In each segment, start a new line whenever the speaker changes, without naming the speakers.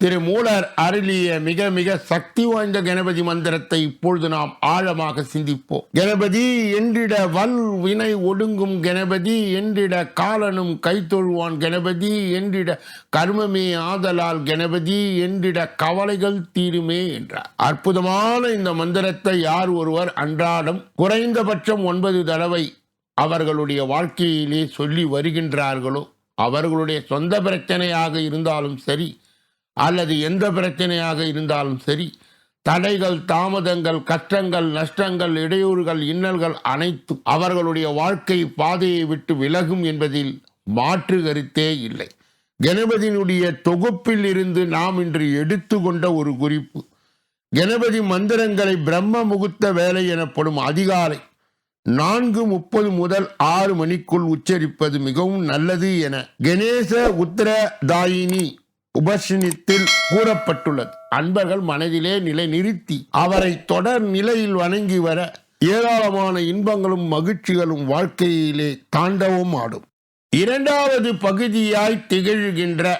திரு molar அருளிய மிக மிக சக்தி வாய்ந்த கணபதி மந்திரத்தை இப்பொழுது நாம் ஆழமாக சிந்திப்போம். கணபதி என்றிட வல் வினை ஒடுங்கும் கணபதி என்றிட காலனும் கைத்தொழுவான் கணபதி என்றிட கர்மமே ஆதலால் கணபதி என்றிட கவலைகள் தீருமே என்றார். அற்புதமான இந்த மந்திரத்தை யார் ஒருவர் அன்றாடம் குறைந்தபட்சம் ஒன்பது தடவை அவர்களுடைய வாழ்க்கையிலே சொல்லி வருகின்றார்களோ அவர்களுடைய சொந்த பிரச்சனையாக இருந்தாலும் சரி அல்லது எந்த பிரச்சனையாக இருந்தாலும் சரி தடைகள் தாமதங்கள் கஷ்டங்கள் நஷ்டங்கள் இடையூறுகள் இன்னல்கள் அனைத்தும் அவர்களுடைய வாழ்க்கை பாதையை விட்டு விலகும் என்பதில் மாற்று கருத்தே இல்லை. கணபதியினுடைய தொகுப்பில் இருந்து நாம் இன்று எடுத்துக்கொண்ட ஒரு குறிப்பு. கணபதி மந்திரங்களை பிரம்ம முகூர்த்த வேலை எனப்படும் அதிகாலை நான்கு முப்பது முதல் ஆறு மணிக்குள் உச்சரிப்பது மிகவும் நல்லது என கணேச உத்தரதாயினி உபசனித்தில் கூறப்பட்டுள்ளது. அன்பர்கள் மனதிலே நிலை நிறுத்தி அவரை தொடர் நிலையில் வணங்கி வர ஏராளமான இன்பங்களும் மகிழ்ச்சிகளும் வாழ்க்கையிலே தாண்டவும் ஆடும். இரண்டாவது பகுதியாய் திகழ்கின்ற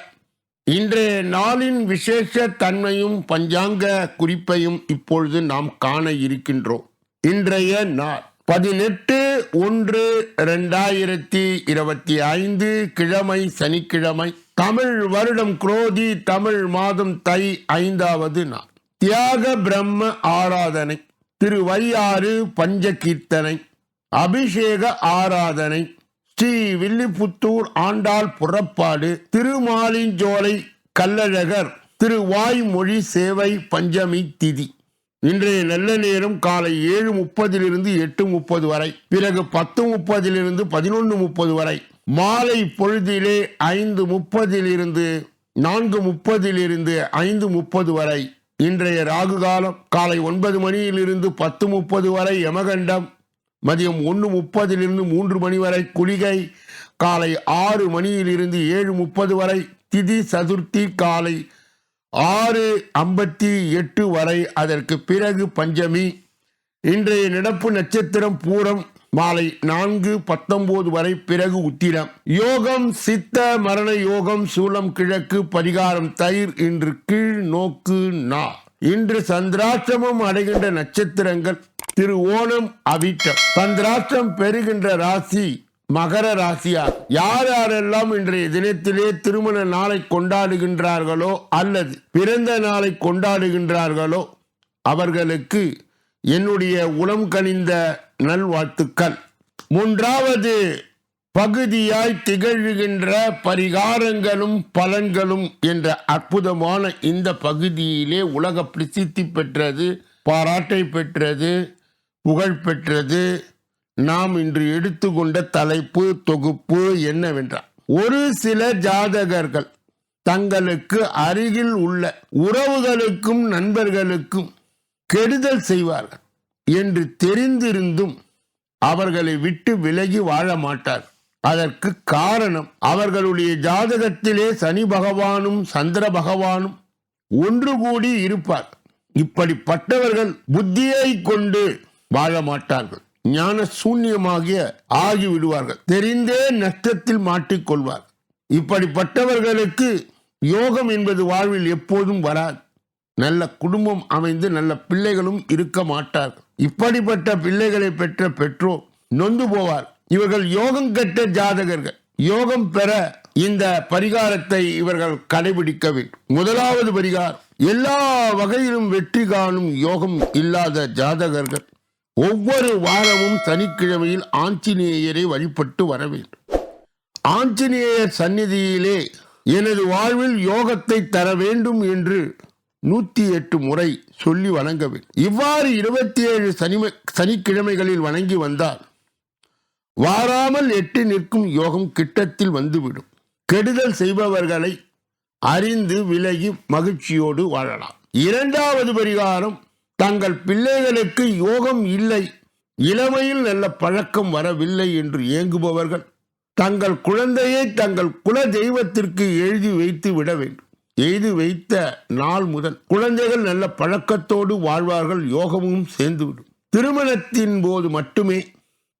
இன்றைய நாளின் விசேஷ தன்மையும் பஞ்சாங்க குறிப்பையும் இப்பொழுது நாம் காண இருக்கின்றோம். இன்றைய நாள் பதினெட்டு ஒன்று ரெண்டாயிரத்தி இருபத்தி ஐந்து கிழமை சனிக்கிழமை தமிழ் வருடம் குரோதி தமிழ் மாதம் தை ஐந்தாவது நாள். தியாக பிரம்ம ஆராதனை திருவையாறு பஞ்சகீர்த்தனை அபிஷேக ஆராதனை ஸ்ரீ வில்லிபுத்தூர் ஆண்டாள் புறப்பாடு திருமாலிஞ்சோலை கல்லழகர் திருவாய்மொழி சேவை பஞ்சமி திதி. இன்றைய நல்ல நேரம் காலை ஏழு முப்பதிலிருந்து எட்டு முப்பது வரை பிறகு பத்து முப்பதிலிருந்து பதினொன்று முப்பது வரை மாலை பொழுதிலே ஐந்து முப்பதிலிருந்து நான்கு முப்பதிலிருந்து ஐந்து முப்பது வரை. இன்றைய ராகு காலம் காலை ஒன்பது மணியிலிருந்து பத்து முப்பது வரை யமகண்டம். மதியம் ஒன்று முப்பதிலிருந்து மூன்று மணி வரை குளிகை. காலை ஆறு மணியிலிருந்து ஏழு முப்பது வரை திதி சதுர்த்தி காலை ஆறு ஐம்பத்தி எட்டு வரை. அதற்கு பிறகு பஞ்சமி. இன்றைய நடப்பு நட்சத்திரம் பூரம் மாலை நான்கு பத்தொன்பது வரை பிறகு உத்திரம். யோகம் சித்த மரண யோகம் சூலம் கிழக்கு பரிகாரம் தயிர் இன்று கீழ் நோக்கு நா. இன்று சந்திராட்சமம் அடைகின்ற நட்சத்திரங்கள் திரு ஓணம் அவிட்டம். சந்திராஷ்டம் பெறுகின்ற ராசி மகர ராசியார். யார் யாரெல்லாம் இன்றைய தினத்திலே திருமண நாளை கொண்டாடுகின்றார்களோ அல்லது பிறந்த நாளை கொண்டாடுகின்றார்களோ அவர்களுக்கு என்னுடைய உளம் கனிந்த நல்வாழ்த்துக்கள். மூன்றாவது பகுதியாய் திகழ்கின்ற பரிகாரங்களும் பலன்களும் என்ற அற்புதமான இந்த பகுதியிலே உலக பிரசித்தி பெற்றது பாராட்டை பெற்றது புகழ் பெற்றது. நாம் இன்று எடுத்துக்கொண்ட தலைப்பு தொகுப்பு என்னவென்றால் ஒரு சில ஜாதகர்கள் தங்களுக்கு அருகில் உள்ள உறவுகளுக்கும் நண்பர்களுக்கும் கெடுதல் செய்வார்கள் என்று தெரிந்திருந்தும் அவர்களை விட்டு விலகி வாழ மாட்டார். அதற்கு காரணம் அவர்களுடைய ஜாதகத்திலே சனி பகவானும் சந்திர பகவானும் ஒன்று கூடி இருப்பார். இப்படிப்பட்டவர்கள் புத்தியை கொண்டு வாழ மாட்டார்கள். ஞான சூன்யமாகிய ஆகி விடுவார்கள். தெரிந்தே நஷ்டத்தில் மாட்டிக்கொள்வார். இப்படிப்பட்டவர்களுக்கு யோகம் என்பது வாழ்வில் எப்போதும் வராது. நல்ல குடும்பம் அமைந்து நல்ல பிள்ளைகளும் இருக்க மாட்டார்கள். இப்படிப்பட்ட பிள்ளைகளை பெற்ற பெற்றோர் நொந்து போவார். இவர்கள் யோகம் கெட்ட ஜாதகர்கள். யோகம் பெற இந்த பரிகாரத்தை இவர்கள் கடைபிடிக்க வேண்டும். முதலாவது பரிகாரம் எல்லா வகையிலும் வெற்றி காணும் யோகம் இல்லாத ஜாதகர்கள். ஒவ்வொரு வாரமும் சனிக்கிழமையில் ஆஞ்சநேயரை வழிபட்டு வர வேண்டும். ஆஞ்சநேயர் சந்நிதியிலே எனது வாழ்வில் யோகத்தை தர வேண்டும் என்று நூத்தி எட்டு முறை சொல்லி வணங்க வேண்டும் இவ்வாறு இருபத்தி ஏழு சனி சனிக்கிழமைகளில் வணங்கி வந்தால் வாராமல் எட்டி நிற்கும் யோகம் கிட்டத்தில் வந்துவிடும். கெடுதல் செய்பவர்களை அறிந்து விலகி மகிழ்ச்சியோடு வாழலாம். இரண்டாவது பரிகாரம் தங்கள் பிள்ளைகளுக்கு யோகம் இல்லை இளமையில் நல்ல பழக்கம் வரவில்லை என்று ஏங்குபவர்கள் தங்கள் குழந்தையை தங்கள் குல தெய்வத்திற்கு எழுதி வைத்து விட வேண்டும். எய்து வைத்த நாள் முதல் குழந்தைகள் நல்ல பழக்கத்தோடு வாழ்வார்கள் யோகமும் சேர்ந்துவிடும். திருமணத்தின் போது மட்டுமே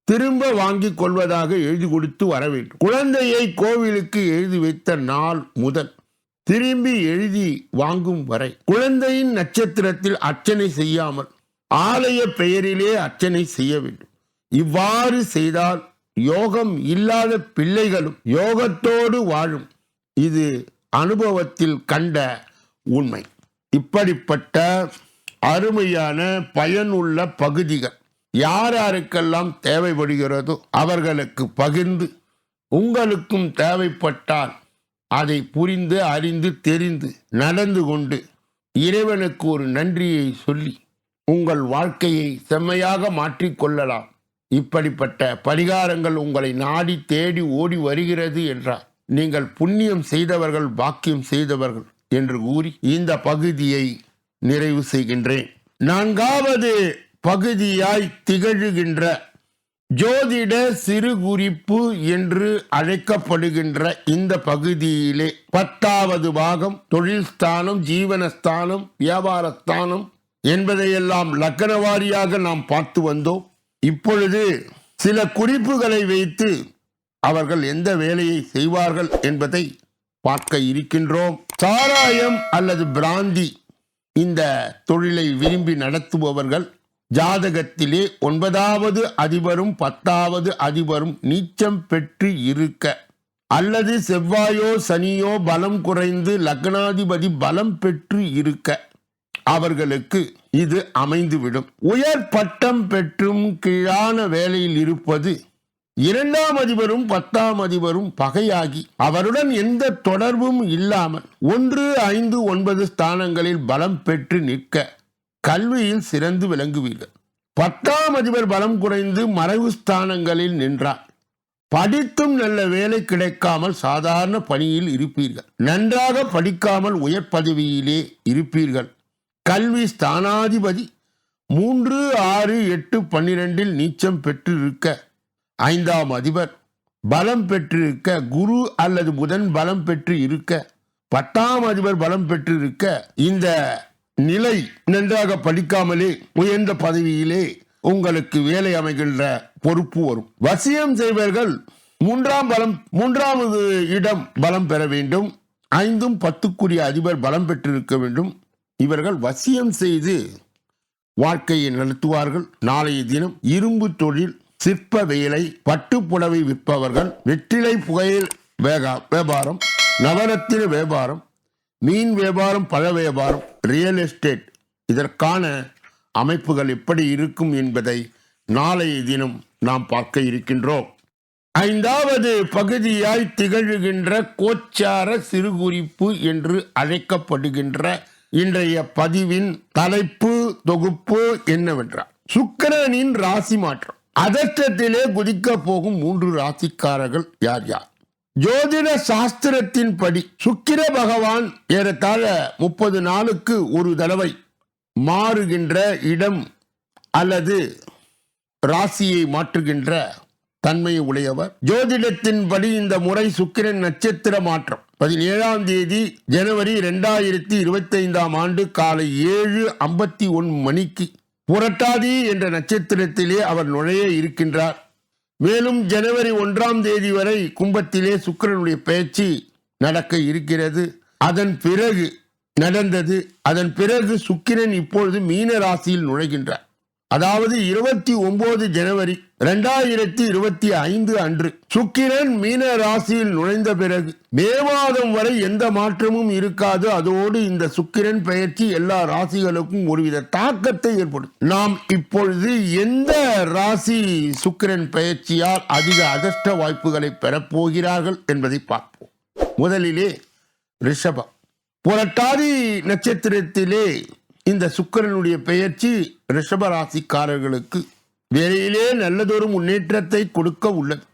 திரும்ப வாங்கிக் கொள்வதாக எழுதி கொடுத்து வர வேண்டும். குழந்தையை கோவிலுக்கு எழுதி வைத்த நாள் முதல் திரும்பி எழுதி வாங்கும் வரை குழந்தையின் நட்சத்திரத்தில் அர்ச்சனை செய்யாமல் ஆலய பெயரிலே அர்ச்சனை செய்ய வேண்டும். இவ்வாறு செய்தால் யோகம் இல்லாத பிள்ளைகளும் யோகத்தோடு வாழும். இது அனுபவத்தில் கண்ட உண்மை. இப்படிப்பட்ட அருமையான பயனுள்ள பகுதிகள் யார் யாருக்கெல்லாம் தேவைப்படுகிறதோ அவர்களுக்கு பகிர்ந்து உங்களுக்கும் தேவைப்பட்டால் அதை புரிந்து அறிந்து தெரிந்து நடந்து கொண்டு இறைவனுக்கு ஒரு நன்றியை சொல்லி உங்கள் வாழ்க்கையை செம்மையாக மாற்றிக்கொள்ளலாம் இப்படிப்பட்ட பரிகாரங்கள் உங்களை நாடி தேடி ஓடி வருகிறது என்றார். நீங்கள் புண்ணியம் செய்தவர்கள் பாக்கியம் செய்தவர்கள் என்று கூறி இந்த பகுதியை நிறைவு செய்கின்றேன். நான்காவது பகுதியாய் திகழ்கின்ற ஜோதிட சிறு குறிப்பு என்று அழைக்கப்படுகின்ற இந்த பகுதியிலே பத்தாவது பாகம் தொழில் ஸ்தானம் ஜீவனஸ்தானம் வியாபாரஸ்தானம் என்பதையெல்லாம் லக்கணவாரியாக நாம் பார்த்து வந்தோம். இப்பொழுது சில குறிப்புகளை வைத்து அவர்கள் எந்த வேலையை செய்வார்கள் என்பதை பார்க்க இருக்கின்றோம். சாராயம் அல்லது பிராந்தி இந்த தொழிலை விரும்பி நடத்துபவர்கள் ஜாதகத்திலே ஒன்பதாவது அதிபரும் பத்தாவது அதிபரும் நீச்சம் பெற்று இருக்க அல்லது செவ்வாயோ சனியோ பலம் குறைந்து லக்னாதிபதி பலம் பெற்று இருக்க அவர்களுக்கு இது அமைந்துவிடும். உயர் பட்டம் பெற்றும் கீழான வேலையில் இருப்பது இரண்டாம் அதிபரும் பத்தாம் அதிபரும் பகையாகி அவருடன் எந்த தொடர்பும் இல்லாமல் ஒன்று ஐந்து ஒன்பது ஸ்தானங்களில் பலம் பெற்று நிற்க கல்வியில் சிறந்து விளங்குவீர்கள். பத்தாம் அதிபர் பலம் குறைந்து மறைவு ஸ்தானங்களில் நின்றார். படித்தும் நல்ல வேலை கிடைக்காமல் சாதாரண பணியில் இருப்பீர்கள். நன்றாக படிக்காமல் உயர் பதவியிலே இருப்பீர்கள். கல்வி ஸ்தானாதிபதி மூன்று ஆறு எட்டு பன்னிரெண்டில் நீச்சம் பெற்றிருக்க ஐந்தாம் அதிபர் பலம் பெற்றிருக்க குரு அல்லது புதன் பலம் பெற்று இருக்க பத்தாம் அதிபர் பலம் பெற்றிருக்க இந்த நிலை நன்றாக படிக்காமலே உயர்ந்த பதவியிலே உங்களுக்கு வேலை அமைகின்ற பொறுப்பு வரும். வசியம் செய்வர்கள் மூன்றாம் பலம் மூன்றாவது இடம் பலம் பெற வேண்டும். ஐந்தும் பத்துக்குரிய அதிபர் பலம் பெற்றிருக்க வேண்டும். இவர்கள் வசியம் செய்து வாழ்க்கையை நடத்துவார்கள். நாளைய தினம் இரும்பு தொழில் சிற்ப வேலை பட்டுப்புடவை விற்பவர்கள் வெற்றிலை புகையில் வேகா வியாபாரம் நவரத்தின வியாபாரம் மீன் வியாபாரம் பழ வியாபாரம் ரியல் எஸ்டேட் இதற்கான அமைப்புகள் எப்படி இருக்கும் என்பதை நாளைய தினம் நாம் பார்க்க இருக்கின்றோம். ஐந்தாவது பகுதியாய் திகழ்கின்ற கோச்சார சிறுகுறிப்பு என்று அழைக்கப்படுகின்ற இன்றைய பதிவின் தலைப்பு தொகுப்பு என்னவென்றால் சுக்கரனின் ராசி மாற்றம். அதர்ஷ்டத்திலே குதிக்க போகும் மூன்று ராசிக்காரர்கள் யார் யார்? ஜோதிட சாஸ்திரத்தின் படி சுக்கிர பகவான் ஏறத்தாழ முப்பது நாளுக்கு ஒரு தடவை மாறுகின்ற இடம் அல்லது ராசியை மாற்றுகின்ற தன்மையை உடையவர். ஜோதிடத்தின்படி இந்த முறை சுக்கிரன் நட்சத்திர மாற்றம். பதினேழாம் தேதி ஜனவரி இரண்டாயிரத்தி இருபத்தி ஐந்தாம் ஆண்டு காலை ஏழு ஐம்பத்தி ஒன் மணிக்கு புரட்டாதி என்ற நட்சத்திரத்திலே அவர் நுழைய இருக்கின்றார். மேலும் ஜனவரி ஒன்றாம் தேதி வரை கும்பத்திலே சுக்கிரனுடைய பயிற்சி நடக்க இருக்கிறது. அதன் பிறகு நடந்தது. அதன் பிறகு சுக்கிரன் இப்பொழுது மீன ராசியில் நுழைகின்றார். அதாவது இருபத்தி ஒன்பது ஜனவரி இரண்டாயிரத்தி இருபத்தி ஐந்து அன்று சுக்கிரன் மீன ராசியில் நுழைந்த பிறகு மே மாதம் வரை எந்த மாற்றமும் இருக்காது. அதோடு இந்த சுக்கிரன் பயிற்சி எல்லா ராசிகளுக்கும் ஒருவித தாக்கத்தை ஏற்படும் நாம் இப்பொழுது எந்த ராசி சுக்கிரன் பயிற்சியால் அதிக அதிர்ஷ்ட வாய்ப்புகளை பெறப்போகிறார்கள் என்பதை பார்ப்போம். முதலிலே ரிஷபம். புரட்டாதி நட்சத்திரத்திலே இந்த சுக்கிரனுடைய பெயர்ச்சி ரிஷபராசிக்காரர்களுக்கு ராசிக்காரர்களுக்கு விலையிலே நல்லதொரு முன்னேற்றத்தை கொடுக்க உள்ளது.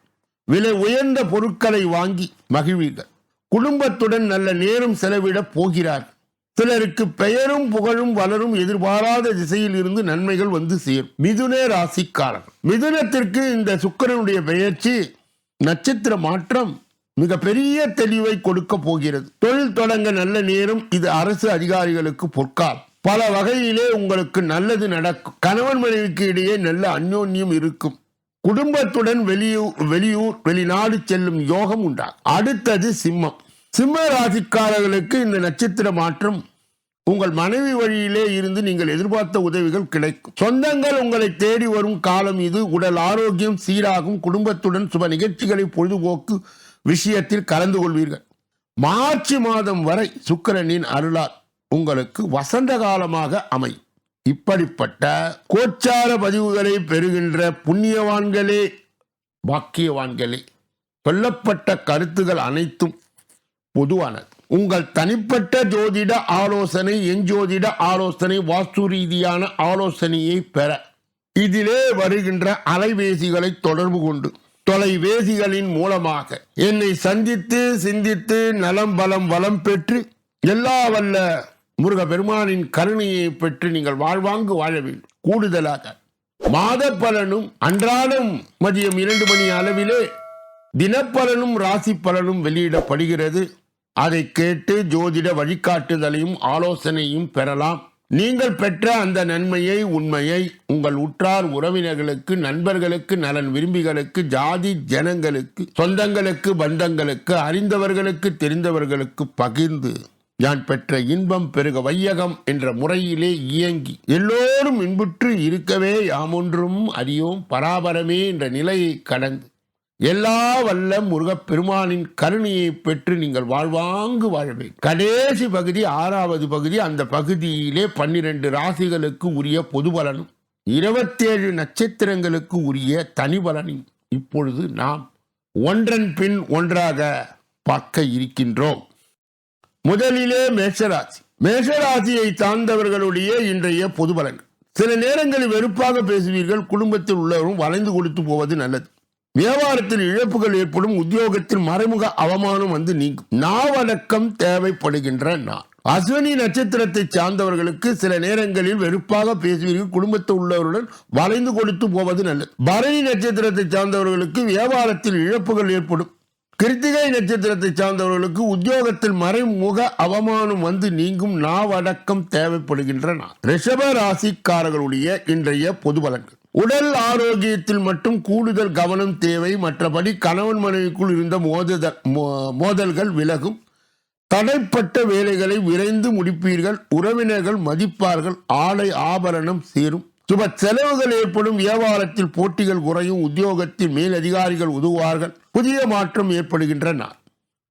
விலை உயர்ந்த பொருட்களை வாங்கி மகிழ்வீர்கள். குடும்பத்துடன் நல்ல நேரம் செலவிட போகிறார். சிலருக்கு பெயரும் புகழும் வளரும் எதிர்பாராத திசையில் இருந்து நன்மைகள் வந்து சேரும். மிதுன ராசிக்காரர் மிதுனத்திற்கு இந்த சுக்கிரனுடைய பெயர்ச்சி நட்சத்திர மாற்றம் மிக பெரிய தெளிவை கொடுக்க போகிறது. தொழில் தொடங்க நல்ல நேரம் இது அரசு அதிகாரிகளுக்கு பொற்காலம். பல வகையிலே உங்களுக்கு நல்லது நடக்கும். கணவன் மனைவிக்கு இடையே நல்ல அந்யோன்யம் இருக்கும். குடும்பத்துடன் வெளியூர் வெளியூர் வெளிநாடு செல்லும் யோகம் உண்டாகும். அடுத்தது சிம்மம். சிம்ம ராசிக்காரர்களுக்கு இந்த நட்சத்திர மாற்றம் உங்கள் மனைவி வழியிலே இருந்து நீங்கள் எதிர்பார்த்த உதவிகள் கிடைக்கும். சொந்தங்கள் உங்களை தேடி வரும் காலம் இது. உடல் ஆரோக்கியம் சீராகும். குடும்பத்துடன் சுப நிகழ்ச்சிகளை பொழுதுபோக்கு விஷயத்தில் கலந்து கொள்வீர்கள். மார்ச் மாதம் வரை சுக்கிரனின் அருளால் உங்களுக்கு வசந்த காலமாக அமையும் இப்படிப்பட்ட கோச்சார பதிவுகளை பெறுகின்ற புண்ணியவான்களே பாக்கியவான்களே சொல்லப்பட்ட கருத்துகள் அனைத்தும் பொதுவானது உங்கள் தனிப்பட்ட ஜோதிட ஆலோசனை எஞ்சோதிட ஆலோசனை வாஸ்து ரீதியான ஆலோசனையை பெற. இதிலே வருகின்ற அலைபேசிகளை தொடர்பு கொண்டு தொலைபேசிகளின் மூலமாக என்னை சந்தித்து சிந்தித்து நலம் பலம் வளம் பெற்று எல்லா வல்ல முருக பெருமானின் கருணையை பெற்று நீங்கள் வாழ்வாங்கு வாழ வேண்டும். கூடுதலாக மாத பலனும் அன்றாடம் மதியம் இரண்டு மணி அளவிலே தினப்பலனும் ராசி பலனும் வெளியிடப்படுகிறது. அதை கேட்டு ஜோதிட வழிகாட்டுதலையும் ஆலோசனையும் பெறலாம். நீங்கள் பெற்ற அந்த நன்மையை உண்மையை உங்கள் உற்றார் உறவினர்களுக்கு நண்பர்களுக்கு நலன் விரும்பிகளுக்கு ஜாதி ஜனங்களுக்கு சொந்தங்களுக்கு பந்தங்களுக்கு அறிந்தவர்களுக்கு தெரிந்தவர்களுக்கு பகிர்ந்து நான் பெற்ற இன்பம் பெருக வையகம் என்ற முறையிலே இயங்கி எல்லோரும் இன்புற்று இருக்கவே யாமொன்றும் அறியோம் பராபரமே என்ற நிலையை கடந்து எல்லா வல்ல முருகப் பெருமானின் கருணையை பெற்று நீங்கள் வாழ்வாங்கு வாழவே கடைசி பகுதி ஆறாவது பகுதி அந்த பகுதியிலே பன்னிரண்டு ராசிகளுக்கு உரிய பொது பலனும் இருபத்தேழு நட்சத்திரங்களுக்கு உரிய தனி பலனும் இப்பொழுது நாம் ஒன்றன் பின் ஒன்றாக பார்க்க இருக்கின்றோம். முதலிலே மேஷராசி. மேஷராசியை சார்ந்தவர்களுடைய இன்றைய பொது சில நேரங்களில் வெறுப்பாக பேசுவீர்கள் குடும்பத்தில் உள்ளவரும் வளைந்து கொடுத்து போவது நல்லது. வியாபாரத்தில் இழப்புகள் ஏற்படும் உத்தியோகத்தில் மறைமுக அவமானம் வந்து நீங்கும். நாவடக்கம் தேவைப்படுகின்ற நாள். அஸ்வினி நட்சத்திரத்தை சார்ந்தவர்களுக்கு சில நேரங்களில் வெறுப்பாக பேசுவீர்கள் குடும்பத்தில் உள்ளவருடன் வளைந்து கொடுத்து போவது நல்லது. பரணி நட்சத்திரத்தை சார்ந்தவர்களுக்கு வியாபாரத்தில் இழப்புகள் ஏற்படும். கிருத்திகை நட்சத்திரத்தை சார்ந்தவர்களுக்கு உத்தியோகத்தில் மறைமுக அவமானம் வந்து நீங்கும் நாவடக்கம் தேவைப்படுகின்றன. ரிஷப ராசிக்காரர்களுடைய இன்றைய பொது பலன்கள். உடல் ஆரோக்கியத்தில் மட்டும் கூடுதல் கவனம் தேவை. மற்றபடி கணவன் மனைவிக்குள் இருந்த மோதுதல் மோ- மோதல்கள் விலகும். தடைப்பட்ட வேலைகளை விரைந்து முடிப்பீர்கள். உறவினர்கள் மதிப்பார்கள். ஆடை ஆபரணம் சேரும். சுப செலவுகள் ஏற்படும் வியாபாரத்தில் போட்டிகள் குறையும் உத்தியோகத்தில் மேலதிகாரிகள் உதவுவார்கள். புதிய மாற்றம் ஏற்படுகின்றன.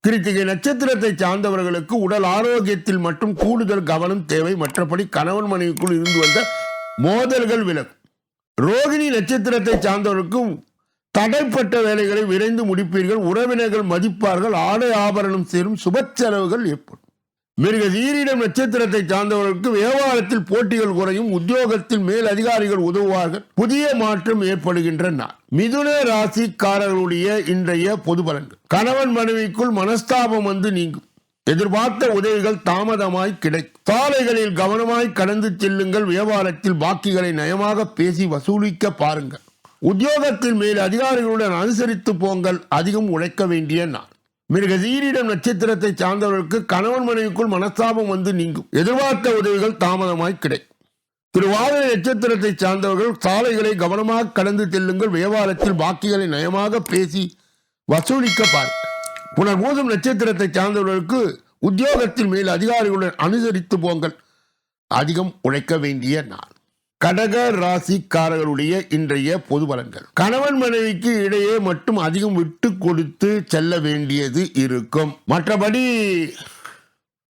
கிருத்திகை நட்சத்திரத்தை சார்ந்தவர்களுக்கு உடல் ஆரோக்கியத்தில் மட்டும் கூடுதல் கவனம் தேவை. மற்றபடி கணவன் மனைவிக்குள் இருந்து வந்த மோதல்கள் விலகும். ரோகிணி நட்சத்திரத்தை சார்ந்தவருக்கும் தடைப்பட்ட வேலைகளை விரைந்து முடிப்பீர்கள். உறவினர்கள் மதிப்பார்கள். ஆடை ஆபரணம் சேரும். சுப செலவுகள் ஏற்படும். மிருக வீரிடம் நட்சத்திரத்தை சார்ந்தவர்களுக்கு வியாபாரத்தில் போட்டிகள் குறையும் உத்தியோகத்தில் மேல் அதிகாரிகள் உதவுவார்கள். புதிய மாற்றம் ஏற்படுகின்ற நாள் மிதுன ராசிக்காரர்களுடைய இன்றைய பொது பலன்கள். கணவன் மனைவிக்குள் மனஸ்தாபம் வந்து நீங்கும். எதிர்பார்த்த உதவிகள் தாமதமாய் கிடைக்கும். சாலைகளில் கவனமாய் கடந்து செல்லுங்கள். வியாபாரத்தில் பாக்கிகளை நயமாக பேசி வசூலிக்க பாருங்கள். உத்தியோகத்தில் மேல் அதிகாரிகளுடன் அனுசரித்து போங்கள். அதிகம் உழைக்க வேண்டிய நாள். மிருகசீரிடம் நட்சத்திரத்தை சார்ந்தவர்களுக்கு கணவன் மனைவிக்குள் மனஸ்தாபம் வந்து நீங்கும். எதிர்பார்த்த உதவிகள் தாமதமாய் கிடைக்கும் திருவாதிரை நட்சத்திரத்தை சார்ந்தவர்கள் சாலைகளை கவனமாக கடந்து செல்லுங்கள். வியாபாரத்தில் பாக்கிகளை நயமாக பேசி வசூலிக்க பாருங்கள் புனர்மூசம் நட்சத்திரத்தை சார்ந்தவர்களுக்கு உத்தியோகத்தின் மேல் அதிகாரிகளுடன் அனுசரித்து போங்கள். அதிகம் உழைக்க வேண்டிய நாள். கடக ராசிக்காரர்களுடைய இன்றைய பொது பலன்கள். கணவன் மனைவிக்கு இடையே மட்டும் அதிகம் விட்டு கொடுத்து செல்ல வேண்டியது இருக்கும். மற்றபடி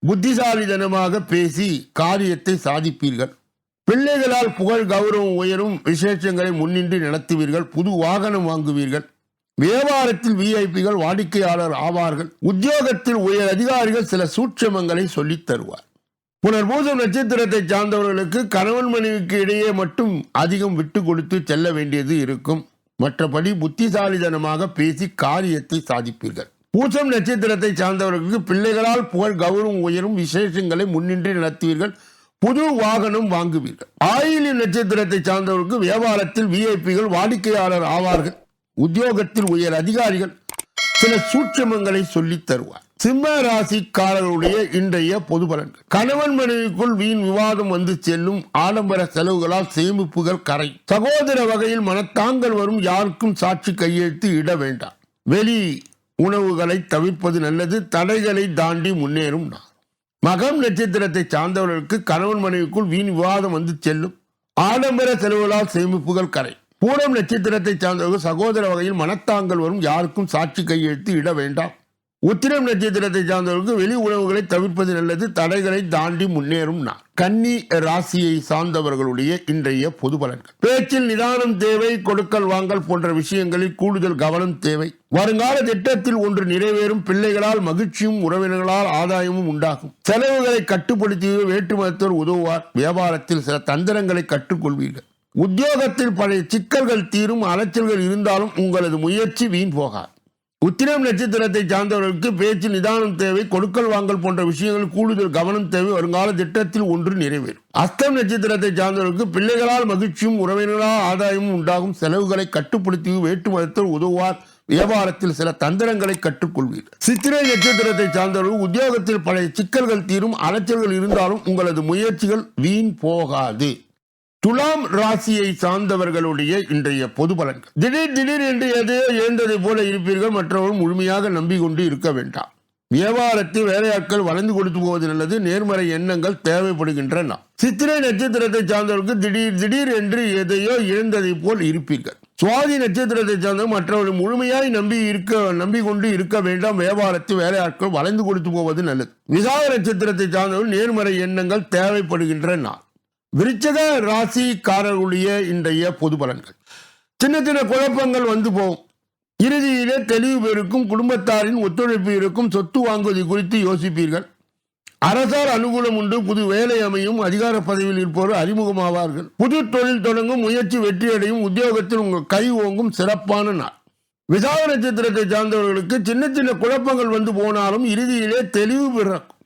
புத்திசாலிதனமாக பேசி காரியத்தை சாதிப்பீர்கள். பிள்ளைகளால் புகழ் கௌரவம் உயரும் விசேஷங்களை முன்னின்று நடத்துவீர்கள். புது வாகனம் வாங்குவீர்கள். வியாபாரத்தில் விஐபிகள் வாடிக்கையாளர் ஆவார்கள். உத்தியோகத்தில் உயர் அதிகாரிகள் சில சூட்சமங்களை சொல்லித் தருவார். புனர்பூசம் நட்சத்திரத்தை சார்ந்தவர்களுக்கு கணவன் மனைவிக்கு இடையே மட்டும் அதிகம் விட்டு கொடுத்து செல்ல வேண்டியது இருக்கும். மற்றபடி புத்திசாலிதனமாக பேசி காரியத்தை சாதிப்பீர்கள். பூசம் நட்சத்திரத்தை சார்ந்தவர்களுக்கு பிள்ளைகளால் புகழ் கௌரவம் உயரும் விசேஷங்களை முன்னின்று நடத்துவீர்கள். புது வாகனம் வாங்குவீர்கள். ஆயிலி நட்சத்திரத்தை சார்ந்தவர்களுக்கு வியாபாரத்தில் விஐபிகள் வாடிக்கையாளர் ஆவார்கள். உத்தியோகத்தில் உயர் அதிகாரிகள் சில சூட்சமங்களை சொல்லித் தருவார். சிம்ம ராசிக்காரர்களுடைய இன்றைய பொது பலன்கள் கணவன் மனைவிக்குள் வீண் விவாதம் வந்து செல்லும் ஆடம்பர செலவுகளால் சேமிப்புகள் கரை. சகோதர வகையில் மனத்தாங்கள் வரும் யாருக்கும் சாட்சி கையெழுத்து இட வேண்டாம். வெளி உணவுகளை தவிர்ப்பது நல்லது தடைகளை தாண்டி முன்னேறும் மகம் நட்சத்திரத்தை சார்ந்தவர்களுக்கு கணவன் மனைவிக்குள் வீண் விவாதம் வந்து செல்லும் ஆடம்பர செலவுகளால் சேமிப்புகள் கரை. பூரம் நட்சத்திரத்தை சார்ந்தவர்கள் சகோதர வகையில் மனத்தாங்கள் வரும் யாருக்கும் சாட்சி கையெழுத்து இட வேண்டாம். உத்திரம் நட்சத்திரத்தை சார்ந்தவர்களுக்கு வெளி உணவுகளை தவிர்ப்பது நல்லது தடைகளை தாண்டி முன்னேறும் நான் கன்னி ராசியை சார்ந்தவர்களுடைய இன்றைய பொது பலன்கள். பேச்சில் நிதானம் தேவை கொடுக்கல் வாங்கல் போன்ற விஷயங்களில் கூடுதல் கவனம் தேவை. வருங்கால திட்டத்தில் ஒன்று நிறைவேறும் பிள்ளைகளால் மகிழ்ச்சியும் உறவினர்களால் ஆதாயமும் உண்டாகும். செலவுகளை கட்டுப்படுத்தி வேற்றுமத்தோர் உதவுவார். வியாபாரத்தில் சில தந்திரங்களை கற்றுக்கொள்வீர்கள். உத்தியோகத்தில் பழைய சிக்கல்கள் தீரும் அலைச்சல்கள் இருந்தாலும் உங்களது முயற்சி வீண் போகாது. உத்திரம் நட்சத்திரத்தை சார்ந்தவர்களுக்கு பேச்சு நிதானம் தேவை கொடுக்கல் வாங்கல் போன்ற விஷயங்கள் கூடுதல் கவனம் தேவை வருங்கால திட்டத்தில் ஒன்று நிறைவேறும். அஸ்தம் நட்சத்திரத்தை சார்ந்தவர்களுக்கு பிள்ளைகளால் மகிழ்ச்சியும் உறவினர்களால் ஆதாயமும் உண்டாகும். செலவுகளை கட்டுப்படுத்தி வேட்டு மதத்தில் உதவுவார். வியாபாரத்தில் சில தந்திரங்களை கற்றுக்கொள்வீர். சித்திரை நட்சத்திரத்தை சார்ந்தவர்கள் உத்தியோகத்தில் பழைய சிக்கல்கள் தீரும் அலைச்சல்கள் இருந்தாலும் உங்களது முயற்சிகள் வீண் போகாது. துலாம் ராசியை சார்ந்தவர்களுடைய இன்றைய பொது பலன்கள். திடீர் திடீர் என்று எதையோ இழந்ததை போல இருப்பீர்கள் மற்றவர்கள் முழுமையாக நம்பிக்கொண்டு இருக்க வேண்டாம். வியாபாரத்தில் வேலையாட்கள் வளர்ந்து கொடுத்து போவது நல்லது நேர்மறை எண்ணங்கள் தேவைப்படுகின்றன. சித்திரை நட்சத்திரத்தை சார்ந்தவர்களுக்கு திடீர் திடீர் என்று எதையோ இழந்ததை போல் இருப்பீர்கள். சுவாதி நட்சத்திரத்தை சார்ந்த மற்றவர்கள் முழுமையாய் நம்பி இருக்க நம்பிக்கொண்டு இருக்க வேண்டாம். வியாபாரத்தில் வேலையாட்கள் வளைந்து கொடுத்து போவது நல்லது. விசாக நட்சத்திரத்தை சார்ந்தவர்கள் நேர்மறை எண்ணங்கள் தேவைப்படுகின்றன. விருச்சக ராசிக்காரர்களுடைய இன்றைய பொது பலன்கள். சின்ன சின்ன குழப்பங்கள் வந்து போகும். இறுதியிலே தெளிவு பெருக்கும் குடும்பத்தாரின் ஒத்துழைப்பு இருக்கும் சொத்து வாங்குவது குறித்து யோசிப்பீர்கள். அரசால் அனுகூலம் உண்டு புது வேலை அமையும் அதிகார பதவியில் இருப்போர் அறிமுகமாவார்கள். புது தொழில் தொடங்கும் முயற்சி வெற்றியடையும் உத்தியோகத்தில் உங்கள் கை ஓங்கும் சிறப்பான நாள். விசாக நட்சத்திரத்தை சார்ந்தவர்களுக்கு சின்ன சின்ன குழப்பங்கள் வந்து போனாலும் இறுதியிலே தெளிவு பிறக்கும்.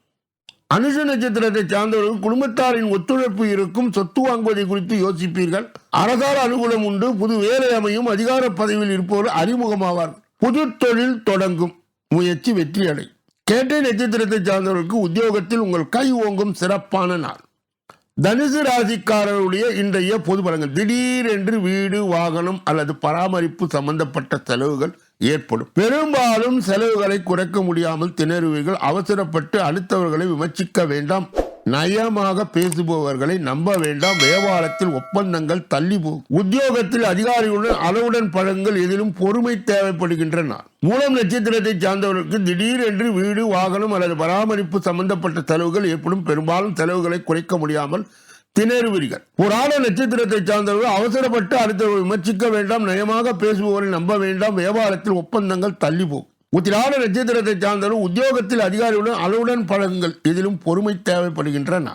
அனுஷ நட்சத்திரத்தை சார்ந்தவர்கள் குடும்பத்தாரின் ஒத்துழைப்பு இருக்கும் சொத்து வாங்குவதை குறித்து யோசிப்பீர்கள். அரசால் அனுகூலம் உண்டு. புது வேலை அமையும். அதிகார பதவியில் இருப்பவர் அறிமுகமாவார். புது தொழில் தொடங்கும். முயற்சி வெற்றி அடை. கேட்டை நட்சத்திரத்தை சார்ந்தவர்களுக்கு உத்தியோகத்தில் உங்கள் கை ஓங்கும் சிறப்பான நாள். தனுசு ராசிக்காரருடைய இன்றைய பொது பலங்கள் திடீரென்று வீடு வாகனம் அல்லது பராமரிப்பு சம்பந்தப்பட்ட செலவுகள் ஏற்படும். பெரும்பாலும் செலவுகளை குறைக்க முடியாமல் திணறுவீர்கள். அவசரப்பட்டு அடுத்தவர்களை விமர்சிக்க வேண்டாம். நயமாக பேசுபவர்களை நம்ப வேண்டாம். வியாபாரத்தில் ஒப்பந்தங்கள் தள்ளி போகும் உத்தியோகத்தில் அதிகாரிகளுடன் அளவுடன் பழங்கள் எதிலும் பொறுமை தேவைப்படுகின்றன. மூலம் நட்சத்திரத்தை சார்ந்தவர்களுக்கு திடீரென்று வீடு வாகனம் அல்லது பராமரிப்பு சம்பந்தப்பட்ட செலவுகள் ஏற்படும். பெரும்பாலும் செலவுகளை குறைக்க முடியாமல் திணறுவீர்கள். ஆட நட்சத்திரத்தை சார்ந்தவர்கள் அவசரப்பட்டு அடுத்த விமர்சிக்க வேண்டாம் நயமாக பேசுபவரை நம்ப வேண்டாம் வியாபாரத்தில் ஒப்பந்தங்கள் தள்ளி போகும் உத்திராட நட்சத்திரத்தை சார்ந்தவர்கள் உத்தியோகத்தில் அதிகாரிகளுடன் அளவுடன் பழகுங்கள் இதிலும் பொறுமை தேவைப்படுகின்றன.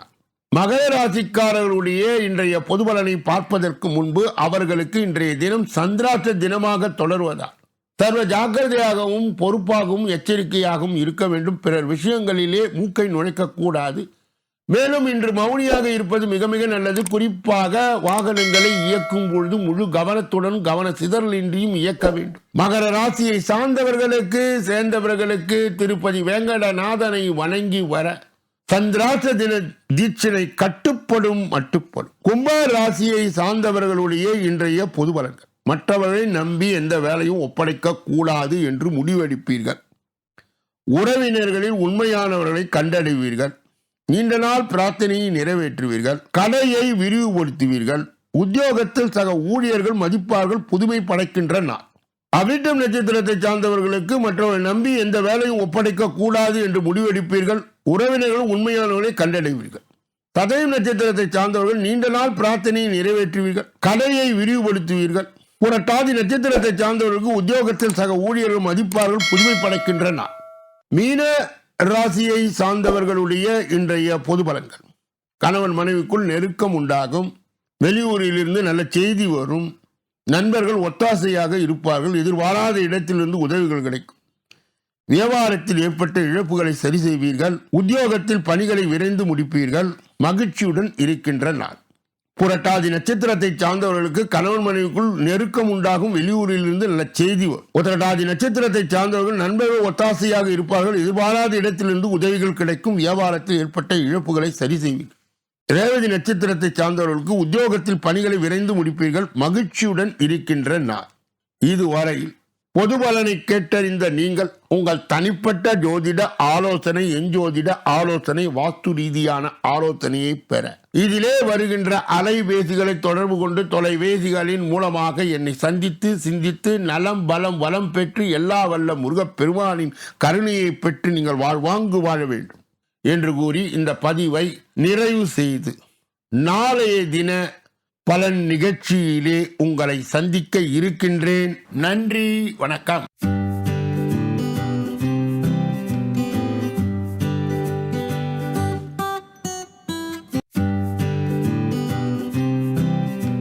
மகர ராசிக்காரர்களுடைய இன்றைய பொது பலனை பார்ப்பதற்கு முன்பு அவர்களுக்கு இன்றைய தினம் சந்திராஷ்ட தினமாக தொடர்வதால் சர்வ ஜாக்கிரதையாகவும் பொறுப்பாகவும் எச்சரிக்கையாகவும் இருக்க வேண்டும். பிறர் விஷயங்களிலே மூக்கை நுழைக்க கூடாது. மேலும் இன்று மௌனியாக இருப்பது மிக மிக நல்லது. குறிப்பாக வாகனங்களை இயக்கும் பொழுது முழு கவனத்துடன் கவன சிதறலின்றியும் இயக்க வேண்டும். மகர ராசியை சார்ந்தவர்களுக்கு சேர்ந்தவர்களுக்கு திருப்பதி வேங்கடநாதனை வணங்கி வர சந்திராச தின தீட்சனை கட்டுப்படும் மட்டுப்படும். கும்ப ராசியை சார்ந்தவர்களுடைய இன்றைய பொது பலன்கள் மற்றவர்களை நம்பி எந்த வேலையும் ஒப்படைக்க கூடாது என்று முடிவெடுப்பீர்கள். உறவினர்களில் உண்மையானவர்களை கண்டடைவீர்கள். நீண்ட நாள் பிரார்த்தனையை நிறைவேற்றுவீர்கள் கடையை விரிவுபடுத்துவீர்கள் உத்தியோகத்தில் சக ஊழியர்கள் மதிப்பார்கள் புதுமை படைக்கின்ற நாள் அவிட்டம் நட்சத்திரத்தை சார்ந்தவர்களுக்கு மற்றவர்களை நம்பி எந்த வேலையும் ஒப்படைக்க கூடாது என்று முடிவெடுப்பீர்கள் உறவினர்கள் உண்மையானவர்களை கண்டடைவீர்கள். ததையும் நட்சத்திரத்தை சார்ந்தவர்கள் நீண்ட நாள் பிரார்த்தனையை நிறைவேற்றுவீர்கள் கடையை விரிவுபடுத்துவீர்கள். புரட்டாதி நட்சத்திரத்தை சார்ந்தவர்களுக்கு உத்தியோகத்தில் சக ஊழியர்கள் மதிப்பார்கள் புதுமை படைக்கின்ற நாள் மீன ராசியை சார்ந்தவர்களுடைய இன்றைய பொது பலன்கள். கணவன் மனைவிக்குள் நெருக்கம் உண்டாகும். வெளியூரிலிருந்து நல்ல செய்தி வரும். நண்பர்கள் ஒத்தாசையாக இருப்பார்கள். எதிர்பாராத இடத்திலிருந்து உதவிகள் கிடைக்கும். வியாபாரத்தில் ஏற்பட்ட இழப்புகளை சரி செய்வீர்கள். உத்தியோகத்தில் பணிகளை விரைந்து முடிப்பீர்கள். மகிழ்ச்சியுடன் இருக்கின்ற நாள். புரட்டாதி நட்சத்திரத்தை சார்ந்தவர்களுக்கு கணவன் மனைவிக்குள் நெருக்கம் உண்டாகும் வெளியூரிலிருந்து நல்ல செய்தி உத்திரட்டாதி நட்சத்திரத்தை சார்ந்தவர்கள் நண்பர்கள் ஒத்தாசையாக இருப்பார்கள். எதிர்பாராத இடத்திலிருந்து உதவிகள் கிடைக்கும். வியாபாரத்தில் ஏற்பட்ட இழப்புகளை சரி செய்வீர்கள். ரேவதி நட்சத்திரத்தை சார்ந்தவர்களுக்கு உத்தியோகத்தில் பணிகளை விரைந்து முடிப்பீர்கள். மகிழ்ச்சியுடன் இருக்கின்ற நாள். இதுவரையில் பொதுபலனை கேட்டறிந்த நீங்கள் உங்கள் தனிப்பட்ட ஜோதிட ஆலோசனை எஞ்சோதிட ஆலோசனை வாஸ்து ரீதியான ஆலோசனையை பெற. இதிலே வருகின்ற அலைபேசிகளை தொடர்பு கொண்டு தொலைபேசிகளின் மூலமாக என்னை சந்தித்து சிந்தித்து நலம் பலம் வளம் பெற்று எல்லா வல்ல முருகப்பெருமானின் கருணையை பெற்று நீங்கள் வாழ்வாங்கு வாழ வேண்டும். என்று கூறி இந்த பதிவை நிறைவு செய்து நாளைய தின பலன் நிகழ்ச்சியிலே உங்களை சந்திக்க இருக்கின்றேன். நன்றி வணக்கம்.